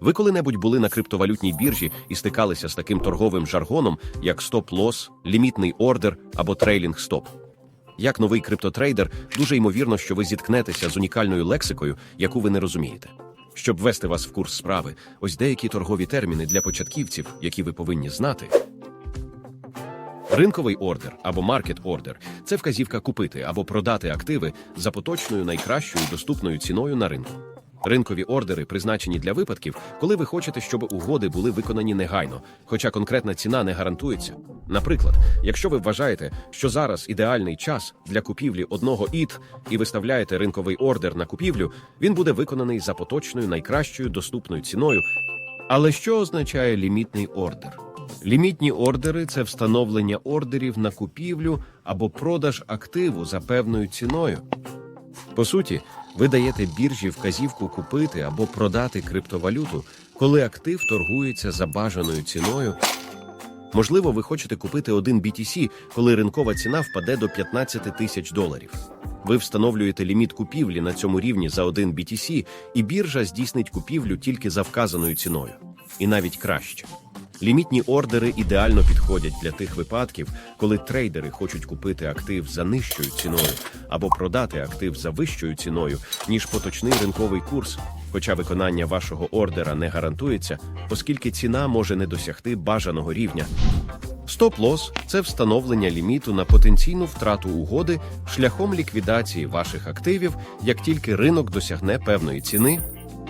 Ви коли-небудь були на криптовалютній біржі і стикалися з таким торговим жаргоном, як стоп-лос, лімітний ордер або трейлінг стоп. Як новий криптотрейдер, дуже ймовірно, що ви зіткнетеся з унікальною лексикою, яку ви не розумієте. Щоб ввести вас в курс справи, ось деякі торгові терміни для початківців, які ви повинні знати. Ринковий ордер або маркет ордер це вказівка купити або продати активи за поточною найкращою доступною ціною на ринку. Ринкові ордери призначені для випадків, коли ви хочете, щоб угоди були виконані негайно, хоча конкретна ціна не гарантується. Наприклад, якщо ви вважаєте, що зараз ідеальний час для купівлі одного ІТ і виставляєте ринковий ордер на купівлю, він буде виконаний за поточною найкращою доступною ціною. Але що означає лімітний ордер? Лімітні ордери це встановлення ордерів на купівлю або продаж активу за певною ціною. По суті, ви даєте біржі вказівку купити або продати криптовалюту, коли актив торгується за бажаною ціною. Можливо, ви хочете купити один BTC, коли ринкова ціна впаде до 15 тисяч доларів. Ви встановлюєте ліміт купівлі на цьому рівні за один BTC, і біржа здійснить купівлю тільки за вказаною ціною. І навіть краще. Лімітні ордери ідеально підходять для тих випадків, коли трейдери хочуть купити актив за нижчою ціною або продати актив за вищою ціною, ніж поточний ринковий курс. Хоча виконання вашого ордера не гарантується, оскільки ціна може не досягти бажаного рівня. Стоп-лос це встановлення ліміту на потенційну втрату угоди шляхом ліквідації ваших активів, як тільки ринок досягне певної ціни.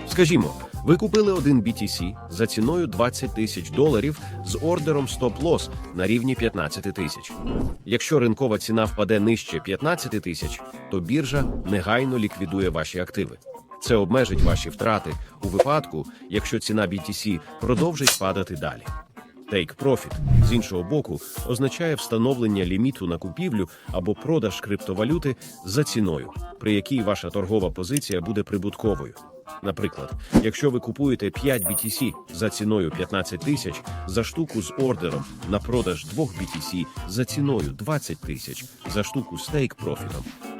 Скажімо, ви купили один BTC за ціною 20 тисяч доларів з ордером стоп-лос на рівні 15 тисяч. Якщо ринкова ціна впаде нижче 15 тисяч, то біржа негайно ліквідує ваші активи. Це обмежить ваші втрати у випадку, якщо ціна BTC продовжить падати далі. Take Profit, з іншого боку, означає встановлення ліміту на купівлю або продаж криптовалюти за ціною, при якій ваша торгова позиція буде прибутковою. Наприклад, якщо ви купуєте 5 BTC за ціною 15 тисяч за штуку з ордером на продаж 2 BTC за ціною 20 тисяч за штуку з Take Profit,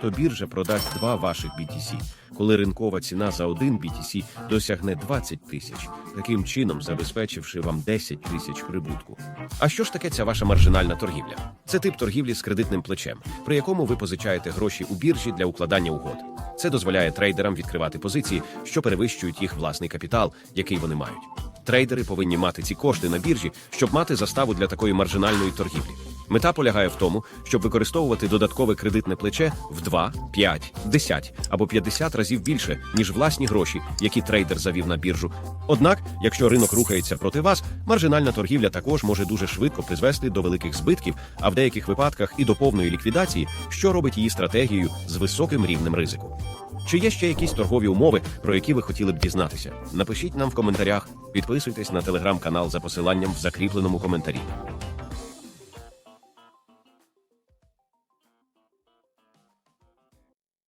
то біржа продасть два ваших BTC, коли ринкова ціна за один BTC досягне 20 тисяч, таким чином забезпечивши вам 10 тисяч прибутку. А що ж таке ця ваша маржинальна торгівля? Це тип торгівлі з кредитним плечем, при якому ви позичаєте гроші у біржі для укладання угод. Це дозволяє трейдерам відкривати позиції, що перевищують їх власний капітал, який вони мають. Трейдери повинні мати ці кошти на біржі, щоб мати заставу для такої маржинальної торгівлі. Мета полягає в тому, щоб використовувати додаткове кредитне плече в 2, 5, 10 або 50 разів більше, ніж власні гроші, які трейдер завів на біржу. Однак, якщо ринок рухається проти вас, маржинальна торгівля також може дуже швидко призвести до великих збитків, а в деяких випадках і до повної ліквідації, що робить її стратегією з високим рівнем ризику. Чи є ще якісь торгові умови, про які ви хотіли б дізнатися? Напишіть нам в коментарях, підписуйтесь на телеграм-канал за посиланням в закріпленому коментарі.